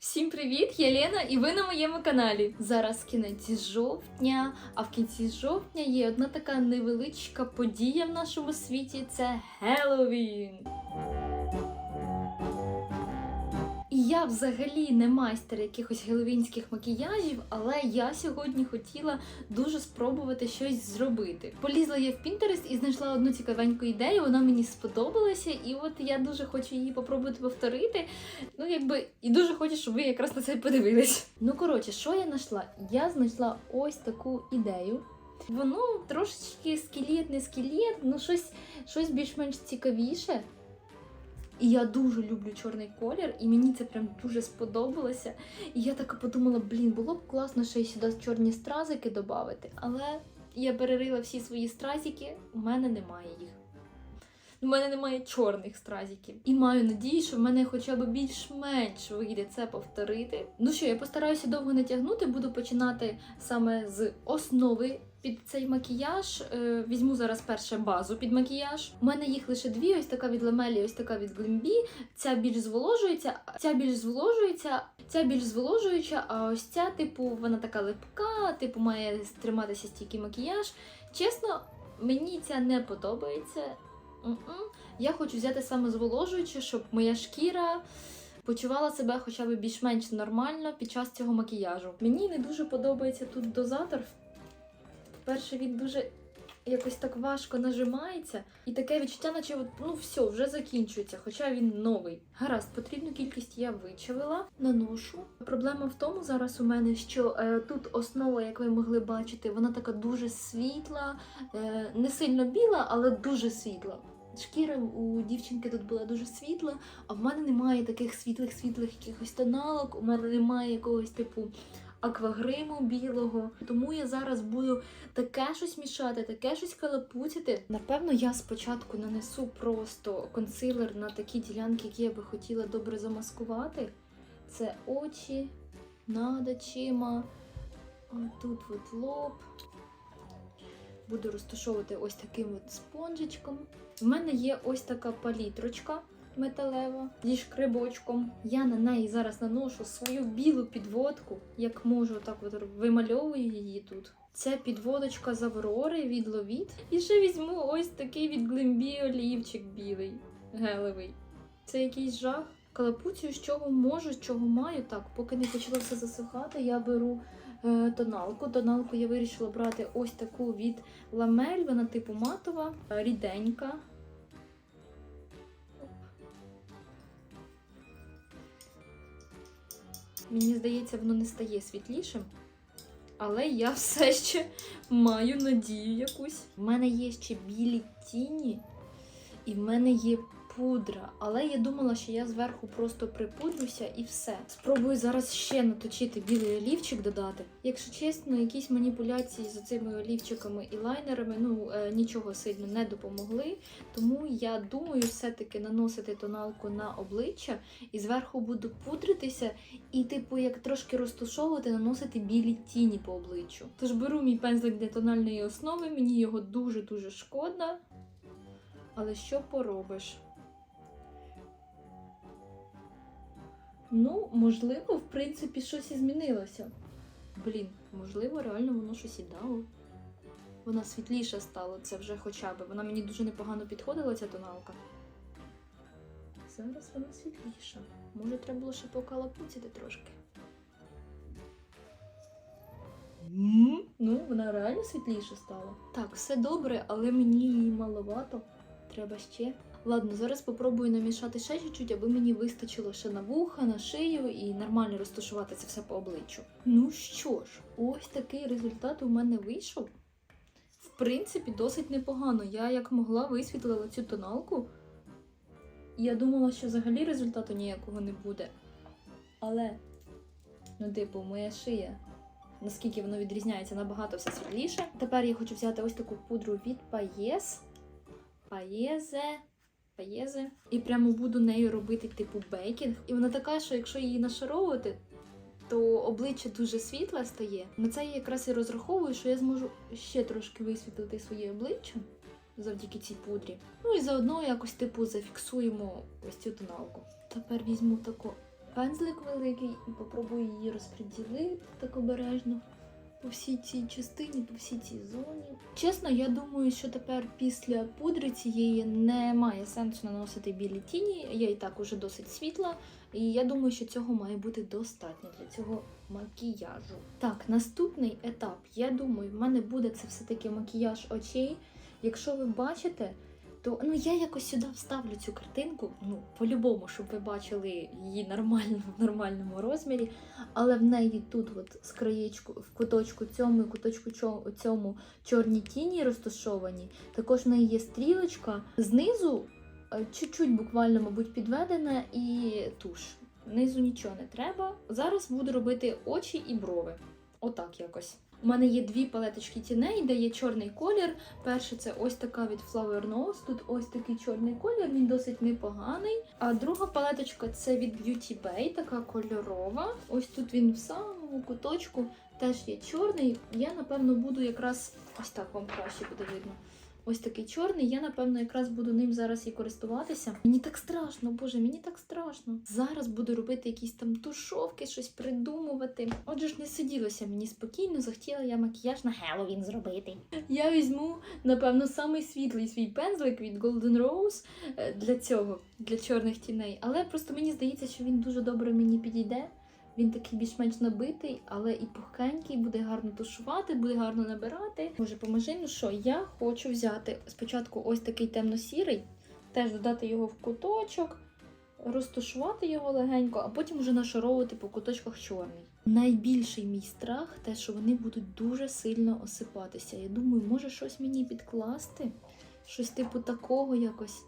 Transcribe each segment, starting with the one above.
Всім привіт! Я Лена і ви на моєму каналі. Зараз кінець жовтня, а в кінці жовтня є одна така невеличка подія в нашому світі це Геловін. Я взагалі не майстер якихось геловінських макіяжів, але я сьогодні хотіла дуже спробувати щось зробити. Полізла я в Pinterest і знайшла одну цікавеньку ідею, вона мені сподобалася, і от я дуже хочу її попробувати повторити. Ну, якби, і дуже хочу, щоб ви якраз на це подивились. Ну, коротше, що я знайшла? Я знайшла ось таку ідею. Воно трошечки скелет, не скелет, ну щось, щось більш-менш цікавіше. І я дуже люблю чорний колір, і мені це прям дуже сподобалося. І я така подумала, блін, було б класно ще й сюди чорні стразики додати, але я перерила всі свої стразики, у мене немає їх. У мене немає чорних стразиків. І маю надію, що в мене хоча б більш-менш вийде це повторити. Ну що, я постараюся довго не тягнути, буду починати саме з основи. Під цей макіяж Е, візьму зараз перше базу під макіяж. У мене їх лише дві: ось така від Ламелі, ось така від Глембі. Ця більш зволожується, ця більш зволожується, ця більш зволожуюча, а ось ця, типу, вона така липка, типу, має триматися стійкий макіяж. Чесно, мені ця не подобається. М-м. Я хочу взяти саме зволожуюче, щоб моя шкіра почувала себе хоча б більш-менш нормально під час цього макіяжу. Мені не дуже подобається тут дозатор. По-перше, він дуже якось так важко нажимається, і таке відчуття, наче от, ну все, вже закінчується, хоча він новий. Гаразд, потрібну кількість я вичавила, наношу. Проблема в тому зараз у мене, що е, тут основа, як ви могли бачити, вона така дуже світла, е, не сильно біла, але дуже світла. Шкіра у дівчинки тут була дуже світла, а в мене немає таких світлих-світлих якихось тоналок, у мене немає якогось типу аквагриму білого. Тому я зараз буду таке щось мішати, таке щось калапуцяти. Напевно, я спочатку нанесу просто консилер на такі ділянки, які я би хотіла добре замаскувати. Це очі, над очима, тут от лоб. Буду розташовувати ось таким от спонжичком. У мене є ось така палітрочка металева зі шкрибочком. Я на неї зараз наношу свою білу підводку, як можу, так от вимальовую її тут. Це підводочка з Аврори від Ловіт. І ще візьму ось такий від Глембі олівчик білий, гелевий. Це якийсь жах. Калапуцію, з чого можу, з чого маю. Так, поки не почало все засихати, я беру е, тоналку. Тоналку я вирішила брати ось таку від ламель, вона типу матова, ріденька. Мені здається, воно не стає світлішим. Але я все ще маю надію якусь. У мене є ще білі тіні, і в мене є пудра. Але я думала, що я зверху просто припудрюся і все. Спробую зараз ще наточити білий олівчик додати. Якщо чесно, якісь маніпуляції з цими олівчиками і лайнерами ну е, нічого сильно не допомогли. Тому я думаю, все-таки наносити тоналку на обличчя і зверху буду пудритися, і, типу, як трошки розташовувати, наносити білі тіні по обличчю. Тож беру мій пензлик для тональної основи, мені його дуже-дуже шкода. Але що поробиш? Ну, можливо, в принципі, щось і змінилося. Блін, можливо, реально воно щось і дало. Вона світліша стала, це вже хоча б. Вона мені дуже непогано підходила, ця тоналка. Зараз вона світліша. Може, треба було ще покалапуцяти трошки. М, Ну, вона реально світліша стала. Так, все добре, але мені її маловато. Треба ще. Ладно, зараз попробую намішати ще чуть-чуть, аби мені вистачило ще на вуха, на шию і нормально розташувати це все по обличчю. Ну що ж, ось такий результат у мене вийшов. В принципі, досить непогано. Я як могла висвітлила цю тоналку. Я думала, що взагалі результату ніякого не буде. Але, ну, типу, моя шия, наскільки воно відрізняється, набагато все світліше. Тепер я хочу взяти ось таку пудру від Paes. Паєзе. Паєзе. І прямо буду нею робити типу бейкінг. І вона така, що якщо її нашаровувати, то обличчя дуже світле стає. На це я якраз і розраховую, що я зможу ще трошки висвітлити своє обличчя завдяки цій пудрі. Ну і заодно якось типу зафіксуємо ось цю тоналку. Тепер візьму таку пензлик великий і попробую її розподілити так обережно по всій цій частині, по всій цій зоні. Чесно, я думаю, що тепер після пудри цієї немає сенсу наносити білі тіні. Я і так уже досить світла, і я думаю, що цього має бути достатньо для цього макіяжу. Так, наступний етап. Я думаю, в мене буде це все-таки макіяж очей. Якщо ви бачите, то ну я якось сюди вставлю цю картинку. Ну, по-любому, щоб ви бачили її нормально в нормальному розмірі. Але в неї тут, от з краєчку, в куточку цьому і куточку цьому чорні тіні розташовані. Також в неї є стрілочка. Знизу е, чуть-чуть буквально, мабуть, підведена і туш. Знизу нічого не треба. Зараз буду робити очі і брови. Отак якось. У мене є дві палеточки тіней, де є чорний колір. Перша це ось така від Flower Nose. Тут ось такий чорний колір, він досить непоганий. А друга палеточка це від Beauty Bay, така кольорова. Ось тут він в самому куточку теж є чорний. Я напевно буду якраз ось так вам краще буде видно. Ось такий чорний. Я напевно якраз буду ним зараз і користуватися. Мені так страшно, боже, мені так страшно. Зараз буду робити якісь там тушовки, щось придумувати. Отже ж не сиділося мені спокійно, захотіла я макіяж на Хеллоуін зробити. Я візьму, напевно, самий світлий свій пензлик від Golden Rose е, для цього, для чорних тіней. Але просто мені здається, що він дуже добре мені підійде. Він такий більш-менш набитий, але і пухкенький, буде гарно тушувати, буде гарно набирати. Може, поможи, ну що, я хочу взяти спочатку ось такий темно-сірий, теж додати його в куточок, розтушувати його легенько, а потім вже нашаровувати по куточках чорний. Найбільший мій страх те, що вони будуть дуже сильно осипатися. Я думаю, може щось мені підкласти, щось типу такого якось,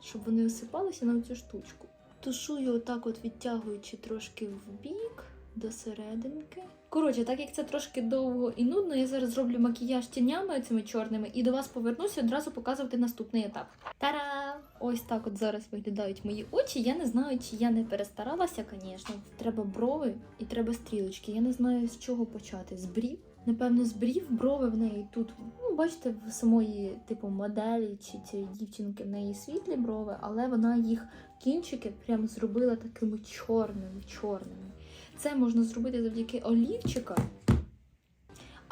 щоб вони осипалися на цю штучку. Тушую отак, от відтягуючи трошки в бік до серединки. Коротше, так як це трошки довго і нудно, я зараз зроблю макіяж тінями цими чорними і до вас повернуся одразу показувати наступний етап. Та-да! Ось так от зараз виглядають мої очі. Я не знаю, чи я не перестаралася, звісно. Треба брови і треба стрілочки. Я не знаю, з чого почати. З брів? Напевно, з брів брови в неї тут. Ну, бачите, в самої типу моделі чи цієї дівчинки в неї світлі брови, але вона їх кінчики прям зробила такими чорними, чорними. Це можна зробити завдяки олівчика.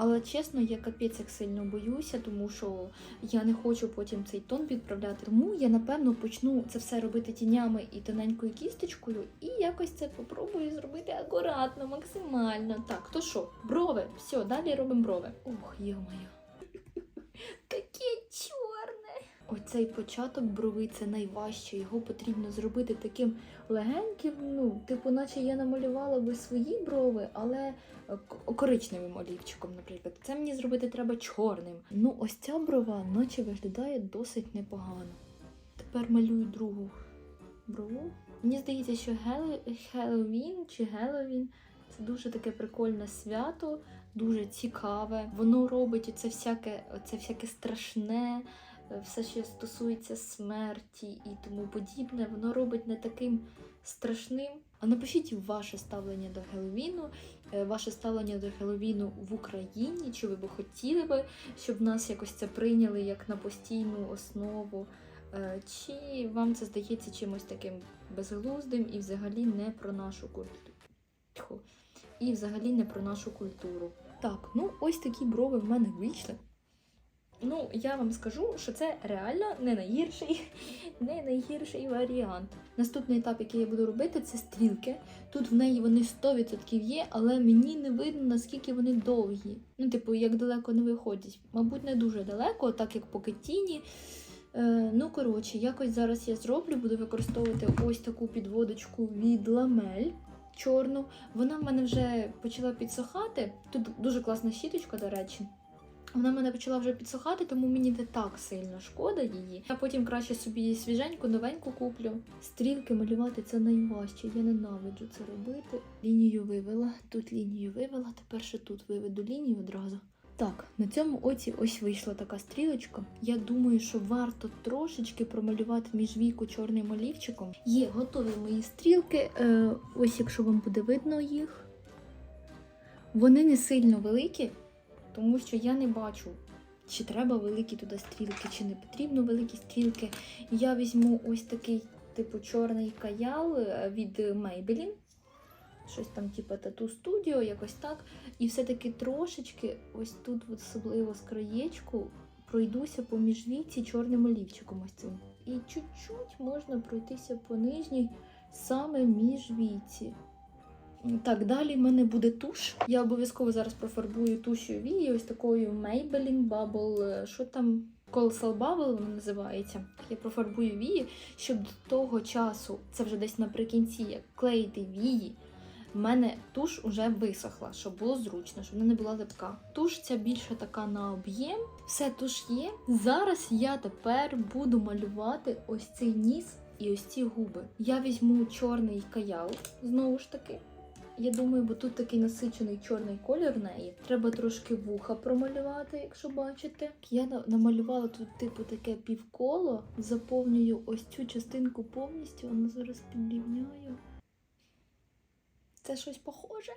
Але чесно, я капець як сильно боюся, тому що я не хочу потім цей тон підправляти. Тому я напевно почну це все робити тінями і тоненькою кісточкою, і якось це попробую зробити акуратно, максимально. Так, то що, брови, все, далі робимо брови. Ох, йо-моє. Таке Оцей початок брови це найважче. Його потрібно зробити таким легеньким, ну, типу, наче я намалювала би свої брови, але е, коричневим олівчиком, наприклад. Це мені зробити треба чорним. Ну, ось ця брова, наче виглядає досить непогано. Тепер малюю другу брову. Мені здається, що Хеллоуін чи Геловін це дуже таке прикольне свято, дуже цікаве. Воно робить це всяке, це всяке страшне, все, що стосується смерті і тому подібне, воно робить не таким страшним. А напишіть ваше ставлення до Хеллоуіну, е, ваше ставлення до Хеллоуіну в Україні, чи ви б хотіли би, щоб нас якось це прийняли як на постійну основу. Е, Чи вам це здається чимось таким безглуздим і взагалі не про нашу культуру? І взагалі не про нашу культуру. Так, ну ось такі брови в мене вийшли. Ну, я вам скажу, що це реально не найгірший, не найгірший варіант. Наступний етап, який я буду робити, це стрілки. Тут в неї вони 100% є, але мені не видно, наскільки вони довгі. Ну, типу, як далеко не виходять. Мабуть, не дуже далеко, так як поки тіні. Е, ну, коротше, якось зараз я зроблю, буду використовувати ось таку підводочку від ламель чорну. Вона в мене вже почала підсохати. Тут дуже класна щіточка, до речі. Вона мене почала вже підсохати, тому мені не так сильно шкода її. Я потім краще собі свіженьку, новеньку куплю. Стрілки малювати це найважче. Я ненавиджу це робити. Лінію вивела, тут лінію вивела, тепер ще тут виведу лінію одразу. Так, на цьому оці ось вийшла така стрілочка. Я думаю, що варто трошечки промалювати між віку чорним олівчиком. Є готові мої стрілки. Е, ось якщо вам буде видно їх. Вони не сильно великі, тому що я не бачу, чи треба великі туди стрілки, чи не потрібно великі стрілки. Я візьму ось такий, типу, чорний каял е, від Maybelline. щось там, типу тату студіо, якось так. І все-таки трошечки, ось тут, особливо з краєчку, пройдуся по міжвійці чорним олівчиком ось цим. І чуть-чуть можна пройтися по нижній саме міжвійці. Так, далі в мене буде туш. Я обов'язково зараз профарбую туш'ю вії ось такою Maybelline Bubble, е, що там Colossal Bubble вона називається. Я профарбую вії, щоб до того часу, це вже десь наприкінці, як клеїти вії, в мене туш уже висохла, щоб було зручно, щоб вона не була липка. Туш ця більше така на об'єм. Все туш є. Зараз я тепер буду малювати ось цей ніс і ось ці губи. Я візьму чорний каял, знову ж таки. Я думаю, бо тут такий насичений чорний колір в неї. Треба трошки вуха промалювати, якщо бачите. Я намалювала тут, типу, таке півколо, заповнюю ось цю частинку повністю, а ну зараз підрівняю. Це щось похоже?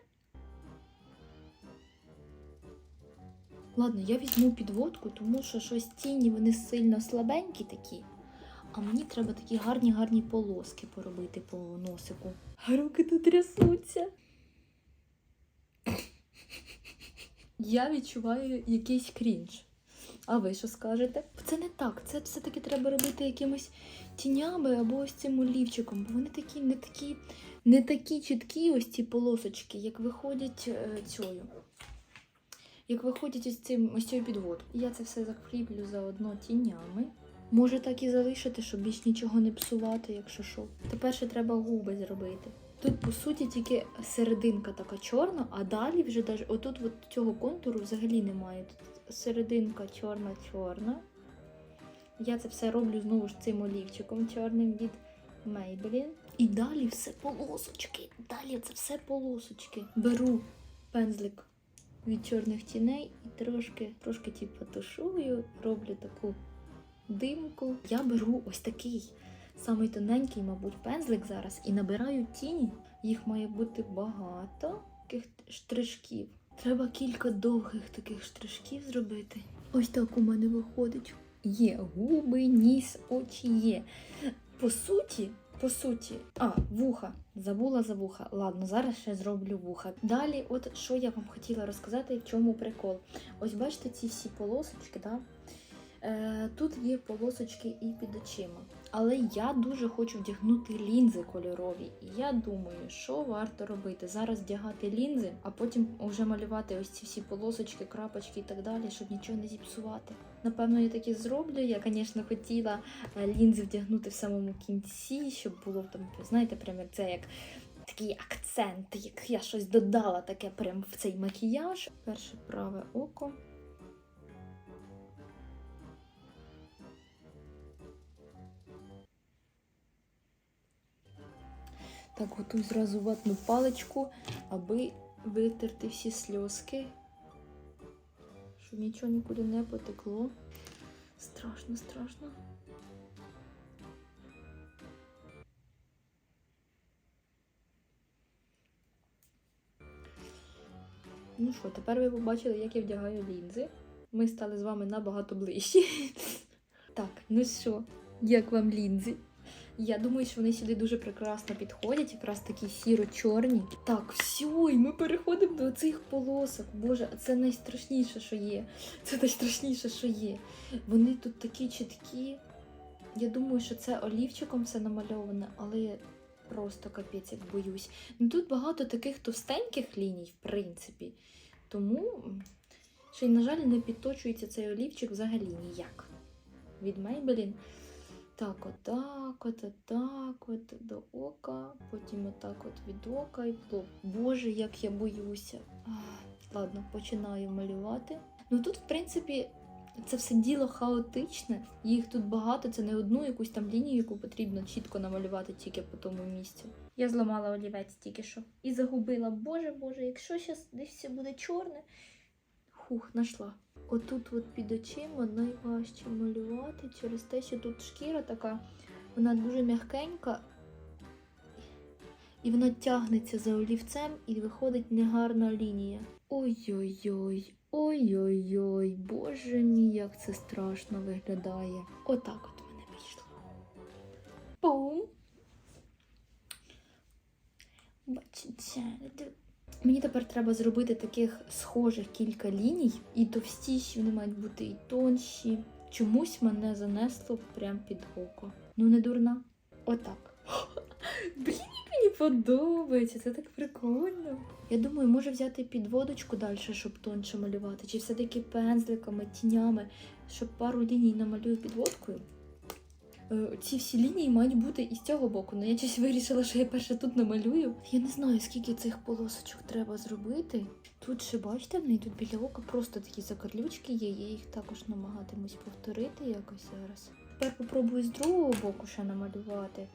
Ладно, я візьму підводку, тому що щось тіні вони сильно слабенькі такі. А мені треба такі гарні гарні полоски поробити по носику. Руки тут трясуться. Я відчуваю якийсь крінж. А ви що скажете? Це не так. Це все-таки треба робити якимось тінями або ось цим олівчиком, бо вони такі не такі, не такі чіткі, ось ці полосочки, як виходять е, цією. Як виходять ось цим ось цією підводкою. Я це все закріплю заодно тінями. Може так і залишити, щоб більш нічого не псувати, якщо що. Тепер ще треба губи зробити. Тут, по суті, тільки серединка така чорна, а далі вже даже отут от цього контуру взагалі немає. Тут серединка чорна-чорна. Я це все роблю знову ж цим олівчиком чорним від Maybelline. І далі все полосочки. Далі це все полосочки. Беру пензлик від чорних тіней і трошки, трошки типу, тушую, роблю таку димку. Я беру ось такий самий тоненький, мабуть, пензлик зараз і набираю тіні. Їх має бути багато таких штришків. Треба кілька довгих таких штришків зробити. Ось так у мене виходить. Є губи, ніс, очі є. По суті, по суті, а, вуха. Забула за вуха. Ладно, зараз ще зроблю вуха. Далі, от що я вам хотіла розказати, в чому прикол. Ось бачите ці всі полосочки, да? Е, тут є полосочки і під очима. Але я дуже хочу вдягнути лінзи кольорові. І я думаю, що варто робити? Зараз вдягати лінзи, а потім вже малювати ось ці всі полосочки, крапочки і так далі, щоб нічого не зіпсувати. Напевно, я так і зроблю. Я, звісно, хотіла е, лінзи вдягнути в самому кінці, щоб було там, знаєте, прям як це як. Такий акцент, як я щось додала таке прям в цей макіяж. Перше праве око. Так, готую зразу ватну паличку, аби витерти всі сльозки, щоб нічого нікуди не потекло. Страшно, страшно. Ну що, тепер ви побачили, як я вдягаю лінзи. Ми стали з вами набагато ближчі. Так, ну що, як вам лінзи? Я думаю, що вони сюди дуже прекрасно підходять, якраз такі сіро-чорні. Так, все, і ми переходимо до цих полосок. Боже, це найстрашніше, що є. Це найстрашніше, що є. Вони тут такі чіткі. Я думаю, що це олівчиком все намальоване, але просто капець як боюсь. Ну тут багато таких товстеньких ліній, в принципі. Тому ще й, на жаль, не підточується цей олівчик взагалі ніяк. Від Maybelline. Так, отак, от, отак, от до ока, потім отак от від ока і в лоб. Боже, як я боюся. Ах, Ладно, починаю малювати. Ну тут, в принципі, це все діло хаотичне. Їх тут багато, це не одну якусь там лінію, яку потрібно чітко намалювати тільки по тому місцю. Я зламала олівець тільки що і загубила. Боже, боже, якщо зараз десь все буде чорне. Хух, знайшла. Отут от під очима найважче малювати через те, що тут шкіра така, вона дуже м'якенька, і вона тягнеться за олівцем і виходить негарна лінія. Ой-ой-ой, ой-ой-ой, боже мій, як це страшно виглядає. Отак от мене вийшло. Бум! Бачите, Мені тепер треба зробити таких схожих кілька ліній, і товстіші вони мають бути, і тонші. Чомусь мене занесло прям під око. Ну, не дурна. Отак. Блін, як мені подобається, це так прикольно. Я думаю, може взяти підводочку далі, щоб тонше малювати, чи все-таки пензликами, тінями, щоб пару ліній намалюю підводкою. Е, Ці всі лінії мають бути із цього боку. Ну я щось вирішила, що я перше тут намалюю. Я не знаю, скільки цих полосочок треба зробити. Тут ще бачите, в неї тут біля ока просто такі закарлючки є. Я їх також намагатимусь повторити якось зараз. Тепер попробую з другого боку ще намалювати.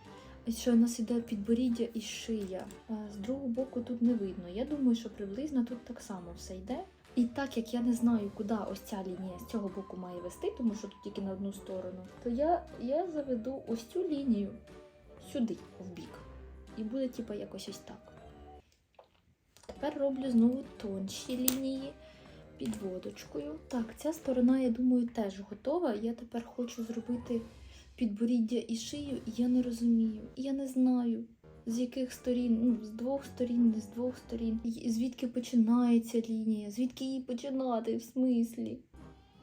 Що у нас іде підборіддя і шия. А з другого боку тут не видно. Я думаю, що приблизно тут так само все йде. І так як я не знаю, куди ось ця лінія з цього боку має вести, тому що тут тільки на одну сторону, то я, я заведу ось цю лінію сюди, в бік. І буде типа якось ось так. Тепер роблю знову тонші лінії підводочкою. Так, ця сторона, я думаю, теж готова. Я тепер хочу зробити підборіддя і шию, і я не розумію. Я не знаю, з яких сторін, ну, з двох сторін, не з двох сторін. Звідки починається лінія, звідки її починати, в смислі.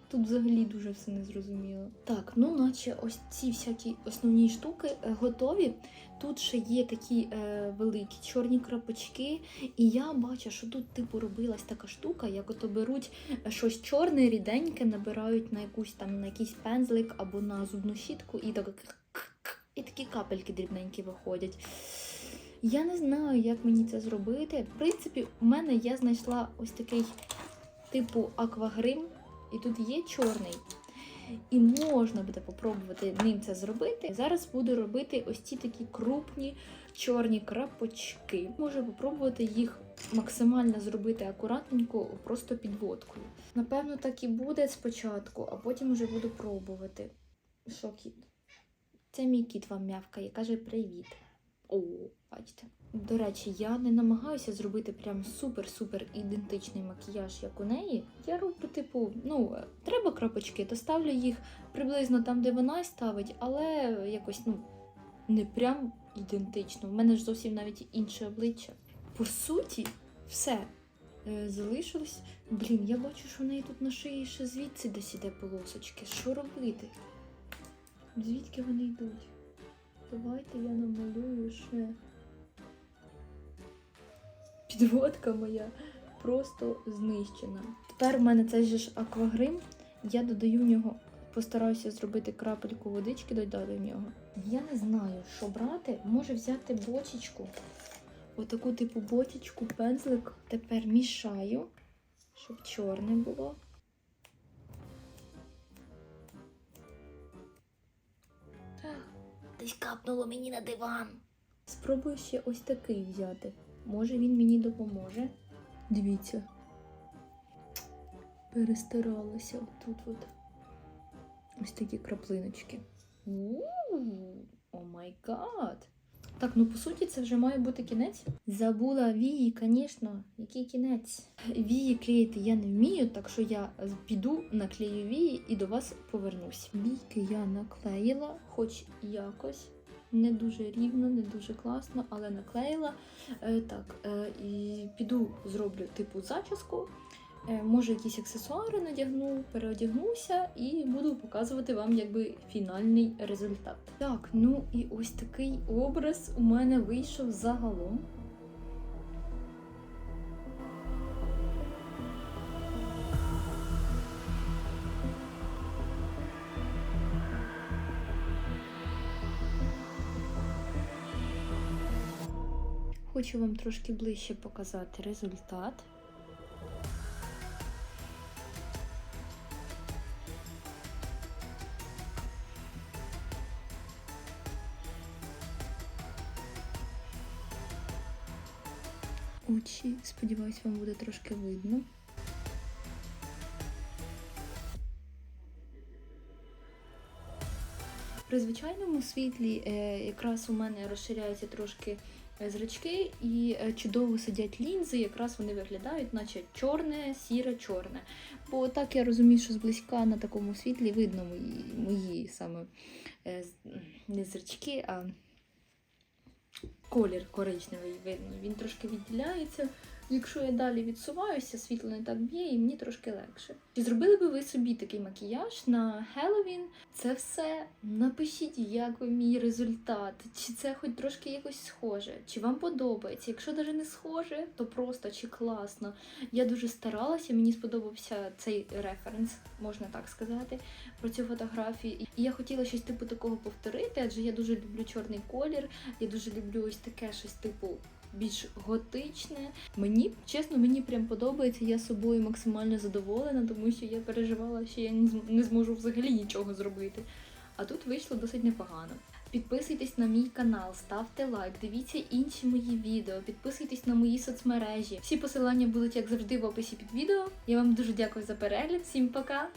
Тут взагалі дуже все незрозуміло. Так, ну наче ось ці всякі основні штуки е, готові. Тут ще є такі е, великі чорні крапочки, і я бачу, що тут типу робилась така штука, як ото беруть е, щось чорне, ріденьке, набирають на якусь там на якийсь пензлик або на зубну щітку, і так і такі капельки дрібненькі виходять. Я не знаю, як мені це зробити. В принципі, у мене я знайшла ось такий типу аквагрим, і тут є чорний. І можна буде попробувати ним це зробити. Зараз буду робити ось ці такі крупні чорні крапочки. Можу попробувати їх максимально зробити акуратненько, просто підводкою. Напевно, так і буде спочатку, а потім вже буду пробувати. Що кіт? Це мій кіт вам м'явкає, каже привіт. О, бачите. До речі, я не намагаюся зробити прям супер-супер ідентичний макіяж, як у неї. Я роблю, типу, ну, е, треба крапочки, то ставлю їх приблизно там, де вона ставить, але якось, ну, не прям ідентично. У мене ж зовсім навіть інше обличчя. По суті, все. Е, Залишилось. Блін, я бачу, що в неї тут на шиї ще звідси десь іде полосочки. Що робити? Звідки вони йдуть? Давайте я намалюю ще. Підводка моя просто знищена. Тепер у мене же ж аквагрим. Я додаю в нього, постараюся зробити крапельку водички, додати в нього. Я не знаю, що брати. Може взяти бочечку. Отаку типу бочечку, пензлик. Тепер мішаю, щоб чорне було. Десь капнуло мені на диван. Спробую ще ось такий взяти. Може він мені допоможе. Дивіться. Перестаралася отут от. Ось такі краплиночки. О май гад! Так, ну по суті, це вже має бути кінець. Забула вії, звісно, який кінець. Вії клеїти я не вмію, так що я піду, наклею вії і до вас повернусь. Війки я наклеїла, хоч якось. Не дуже рівно, не дуже класно, але наклеїла. Е, так, е, і піду зроблю типу зачіску. Е, може, якісь аксесуари надягну, переодягнуся і буду показувати вам якби фінальний результат. Так, ну і ось такий образ у мене вийшов загалом. Хочу вам трошки ближче показати результат. Очі, сподіваюсь, вам буде трошки видно. При звичайному світлі е, якраз у мене розширяються трошки е, зрачки і е, чудово сидять лінзи, якраз вони виглядають, наче чорне, сіре, чорне. Бо так я розумію, що зблизька на такому світлі видно мої, мої саме не зрачки, а колір коричневий видно. Він трошки відділяється. Якщо я далі відсуваюся, світло не так б'є, і мені трошки легше. Чи зробили би ви собі такий макіяж на Хеллоуін? Це все напишіть, як вам мій результат, чи це хоч трошки якось схоже, чи вам подобається. Якщо навіть не схоже, то просто чи класно. Я дуже старалася, мені сподобався цей референс, можна так сказати, про цю фотографію. І я хотіла щось типу такого повторити, адже я дуже люблю чорний колір, я дуже люблю ось таке щось типу. Більш готичне. Мені чесно, мені прям подобається. Я собою максимально задоволена, тому що я переживала, що я не зможу взагалі нічого зробити. А тут вийшло досить непогано. Підписуйтесь на мій канал, ставте лайк, дивіться інші мої відео, підписуйтесь на мої соцмережі. Всі посилання будуть, як завжди, в описі під відео. Я вам дуже дякую за перегляд. Всім пока!